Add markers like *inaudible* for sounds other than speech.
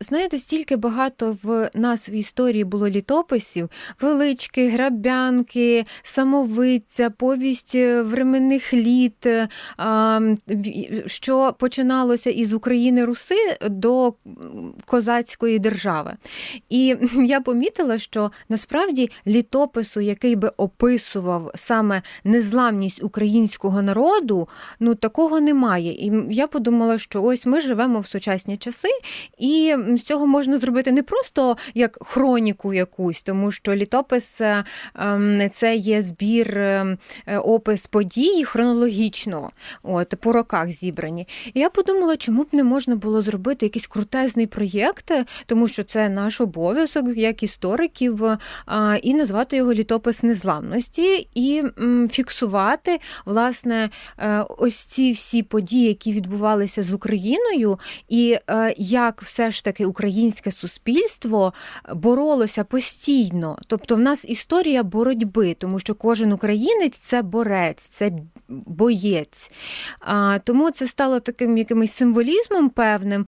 знаєте, стільки багато в нас в історії було літописів: велички, грабянки, самовиця, повість е, временних літ, е, що починалося із України Руси до козацької держави. І *laughs* я помітила, що насправді літопису, який би описував саме незламність українського народу, ну такого немає. І я подумала, що ось ми живемо в сучасні часи, і з цього можна зробити не просто як хроніку якусь, тому що літопис е, ем, це є збір ем, е, опис подій хронологічно, от по роках зібрані. І я подумала, чому б не можна було зробити якийсь крутезний проєкт, тому що це наш обов'язок як істориків, і назвати його літопис незламності, і фіксувати власне е, ось ці всі події, які відбувалися з Україною, і е, як все ж таки українське суспільство боролося постійно. Тобто, в нас історія боротьби, тому що кожен українець це борець, це боєць. А, тому це стало таким якимось символізмом певним,